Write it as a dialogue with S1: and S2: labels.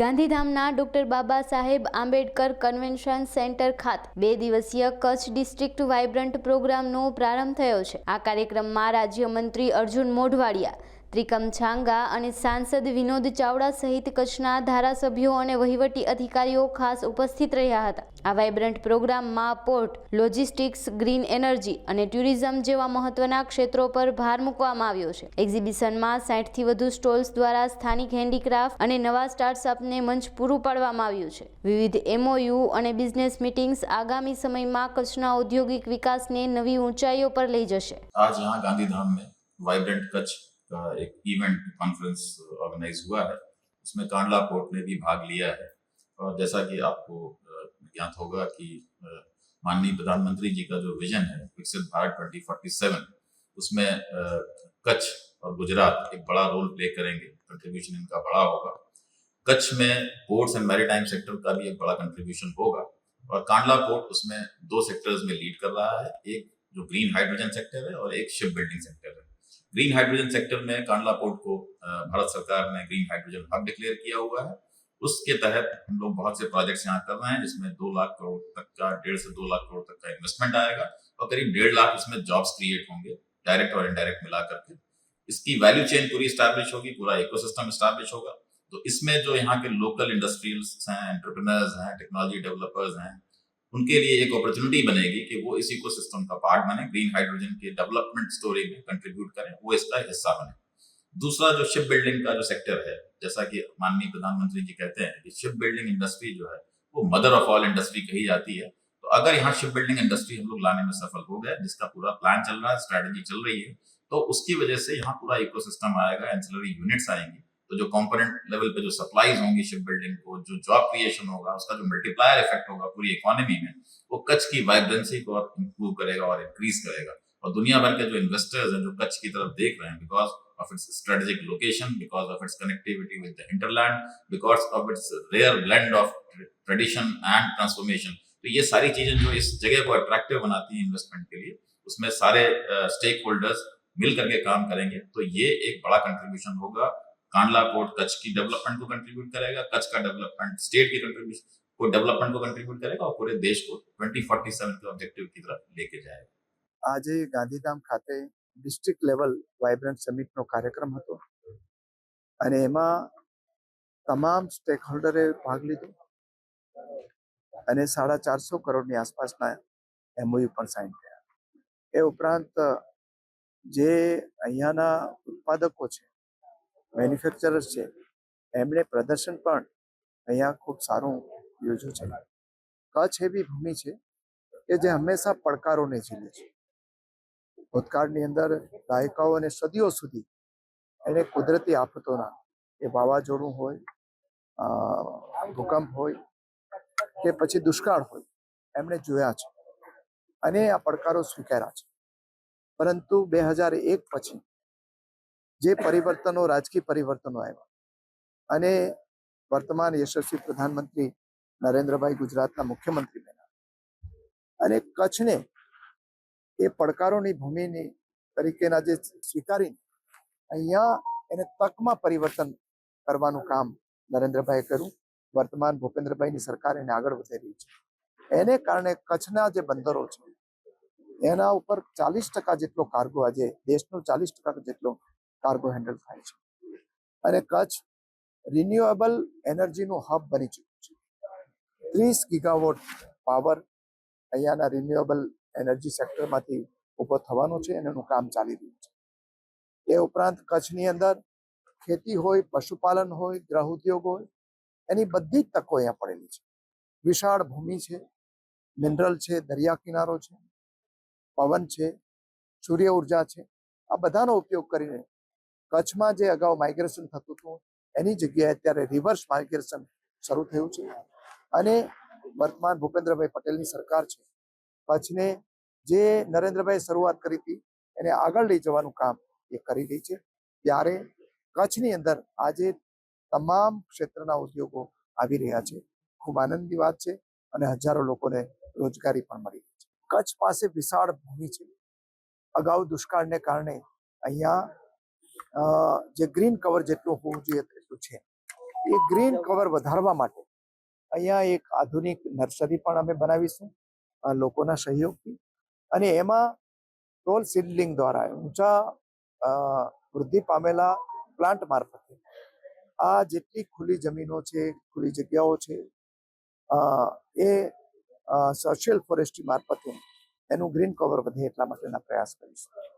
S1: ગાંધીધામના doctor Baba Saheb Ambedkar convention centre ખાતે બે દિવસીય કચ્છ ડિસ્ટ્રિક્ટ વાઇબ્રન્ટ પ્રોગ્રામનો પ્રારંભ થયો છે. આ કાર્યક્રમમાં રાજ્યમંત્રી અર્જુન મોઢવાડિયા ત્રિકમ છાંગા અને સાંસદ વિનોદ ચાવડા સહિત કચ્છના ધારાસભ્યો અને વહીવટી અધિકારીઓ ખાસ ઉપસ્થિત રહ્યા હતા. આ વાઇબ્રન્ટ પ્રોગ્રામમાં પોર્ટ, લોજિસ્ટિક્સ, ગ્રીન એનર્જી અને ટુરિઝમ જેવા મહત્વના ક્ષેત્રો પર ભાર મૂકવામાં આવ્યો છે. એક્ઝિબિશનમાં સાઠથી વધુ સ્ટોલ્સ દ્વારા સ્થાનિક હેન્ડીક્રાફ્ટ અને નવા સ્ટાર્ટઅપને મંચ પૂરું પાડવામાં આવ્યું છે. વિવિધ એમઓયુ અને બિઝનેસ મીટિંગ્સ આગામી સમયમાં કચ્છના ઔદ્યોગિક વિકાસને નવી ઊંચાઈઓ પર લઈ જશે.
S2: આજ ગાંધીધામ મેં કચ્છ का एक इवेंट कॉन्फ्रेंस ऑर्गेनाइज हुआ है। उसमें कांडला कोर्ट ने भी भाग लिया है। और जैसा कि आपको ज्ञात होगा कि माननीय प्रधानमंत्री जी का जो विजन है, विकसित भारत 2047 उसमें कच्छ और गुजरात एक बड़ा रोल प्ले करेंगे। कंट्रीब्यूशन इनका बड़ा होगा। कच्छ में पोर्ट्स एंड मैरीटाइम सेक्टर का भी एक बड़ा कंट्रीब्यूशन होगा। और कांडला पोर्ट उसमें दो सेक्टर्स में लीड कर रहा है। एक जो ग्रीन हाइड्रोजन सेक्टर है और एक शिप बिल्डिंग सेक्टर है। ग्रीन हाइड्रोजन सेक्टर में कांडला पोर्ट को भारत सरकार ने ग्रीन हाइड्रोजन हब डिक्लेयर किया हुआ है। उसके तहत हम लोग बहुत से प्रोजेक्ट्स यहाँ कर रहे हैं, जिसमें दो लाख करोड़ तक का, डेढ़ से दो लाख करोड़ तक का इन्वेस्टमेंट आएगा और करीब डेढ़ लाख उसमें जॉब्स क्रिएट होंगे डायरेक्ट और इनडायरेक्ट मिला करके इसकी वैल्यू चेन पूरी स्टैब्लिश होगी, पूरा इकोसिस्टम स्टैब्लिश होगा। तो इसमें जो यहाँ के लोकल इंडस्ट्रियल्स हैं एंटरप्रेनर्स हैं टेक्नोलॉजी डेवलपर्स हैं उनके लिए एक अपॉर्चुनिटी बनेगी कि वो इस इकोसिस्टम का पार्ट बने ग्रीन हाइड्रोजन के डेवलपमेंट स्टोरी में कंट्रीब्यूट करें, वो इसका हिस्सा बने। दूसरा जो शिप बिल्डिंग का जो सेक्टर है, जैसा कि माननीय प्रधानमंत्री जी कहते हैं कि शिप बिल्डिंग इंडस्ट्री जो है, वो मदर ऑफ़ ऑल इंडस्ट्री कही जाती है। तो अगर यहाँ शिप बिल्डिंग इंडस्ट्री हम लोग लाने में सफल हो गए, जिसका पूरा प्लान चल रहा है स्ट्रेटेजी चल रही है तो उसकी वजह से यहाँ पूरा इकोसिस्टम आएगा एंसिलरी यूनिट्स आएँगी। तो जो कंपोनेंट लेवल पे जो सप्लाईज होंगी शिप बिल्डिंग को, जो जॉब क्रिएशन होगा, उसका जो मल्टीप्लायर इफ़ेक्ट होगा पूरी इकोनॉमी में, वो कच्छ की वाइब्रेंसी को और इम्प्रूव करेगा और इंक्रीज करेगा। और दुनिया भर के जो इन्वेस्टर्स हैं, जो कच्छ की तरफ़ देख रहे हैं because of its strategic location because of its connectivity with the hinterland because of its rare blend of tradition and transformation तो ये सारी चीज़ें जो इस जगह को अट्रैक्टिव बनाती हैं इन्वेस्टमेंट के लिए, उसमें सारे स्टेक होल्डर्स मिल करके काम करेंगे। तो ये एक बड़ा कंट्रीब्यूशन होगा कांडला पोर्ट कच्छ की डेवलपमेंट को कंट्रीब्यूट करेगा कच्छ का डेवलपमेंट स्टेट की कंट्रीब्यूशन को डेवलपमेंट को कंट्रीब्यूट करेगा और पूरे देश को 2047 के ऑब्जेक्टिव की तरफ लेके जाएगा
S3: આજે ગાંધીધામ ખાતે ડિસ્ટ્રિક્ટ લેવલ વાઇબ્રન્ટ સમિટનો કાર્યક્રમ હતો અને એમાં તમામ સ્ટેક હોલ્ડરે ભાગ લીધો અને સાડા ચારસો કરોડની આસપાસના એમઓયુ પણ સાઇન થયા એ ઉપરાંત જે અહીંયાના ઉત્પાદકો છે મેન્યુફેક્ચરર્સ છે. એમણે પ્રદર્શન પણ અહીંયા ખૂબ સારું યોજ્યું છે. કચ્છ એવી ભૂમિ છે કે જે હંમેશા પડકારોને ઝીલે છે. ભૂતકાળની અંદર દાયકાઓ અને સદીઓ સુધી એને કુદરતી આફતોના એ વાવાઝોડું હોય ભૂકંપ હોય કે પછી દુષ્કાળ હોય, એમણે જોયા છે. અને આ પડકારો સ્વીકાર્યા છે. પરંતુ બે હજાર એક પછી જે પરિવર્તનો, રાજકીય પરિવર્તનો આવ્યા. અને વર્તમાન યશસ્વી પ્રધાનમંત્રી નરેન્દ્રભાઈ ગુજરાતના મુખ્યમંત્રી બન્યા. અને કચ્છને એ પડકારોની ભૂમિની તરીકેના જે સ્વીકારીને અહીંયા એને તકમાં પરિવર્તન કરવાનું કામ નરેન્દ્રભાઈએ કર્યું. વર્તમાન ભૂપેન્દ્રભાઈની સરકાર એને આગળ વધી રહી છે. એને કારણે કચ્છના જે બંદરો છે, એના ઉપર ચાલીસ ટકા જેટલો કાર્ગો આજે, દેશનો ચાલીસ ટકા જેટલો કાર્ગો હેન્ડલ થાય છે. અને કચ્છ રિન્યુએબલ એનર્જીનું હબ બની ચૂક્યું છે. ત્રીસ ગીગાવોટ પાવર અહીંયાના રિન્યુએબલ એનર્જી સેક્ટરમાંથી ઊભો થવાનો છે અને એનું કામ ચાલી રહ્યું છે. એ ઉપરાંત કચ્છની અંદર ખેતી હોય, પશુપાલન હોય, ગ્રહ ઉદ્યોગ હોય, એની બધી જ તકો અહીંયા પડેલી છે. વિશાળ ભૂમિ છે મિનરલ છે, દરિયા કિનારો છે, પવન છે, સૂર્ય ઊર્જા છે. આ બધાનો ઉપયોગ કરીને કચ્છમાં જે અગાઉ માઇગ્રેશન થતું હતું, એની જગ્યાએ અત્યારે રિવર્સ માઇગ્રેશન શરૂ થયું છે. અને વર્તમાન ભૂપેન્દ્રભાઈ પટેલની સરકાર છે. કચ્છને જે નરેન્દ્રભાઈ શરૂઆત કરી હતી, એને આગળ લઈ જવાનું કામ એ કરી રહી છે. ત્યારે કચ્છની અંદર આજે તમામ ક્ષેત્રના ઉદ્યોગો આવી રહ્યા છે. ખૂબ આનંદની વાત છે અને હજારો લોકોને રોજગારી પણ મળી રહી છે. કચ્છ પાસે વિશાળ ભૂમિ છે. અગાઉ દુષ્કાળને કારણે અહીંયા જે ગ્રીન કવર જેટલું હોવું જોઈએ તેટલું છે. એ ગ્રીન કવર વધારવા માટે અહીંયા એક આધુનિક નર્સરી પણ અમે બનાવીશું લોકોના સહયોગથી. અને એમાં ટોલ સીડલિંગ દ્વારા ઊંચા વૃદ્ધિ પામેલા પ્લાન્ટ મારફતે આ જેટલી ખુલ્લી જમીનો છે, ખુલ્લી જગ્યાઓ છે એ સોશિયલ ફોરેસ્ટ્રી મારફતે એનું ગ્રીન કવર વધે એટલા માટેના પ્રયાસ કરીશું.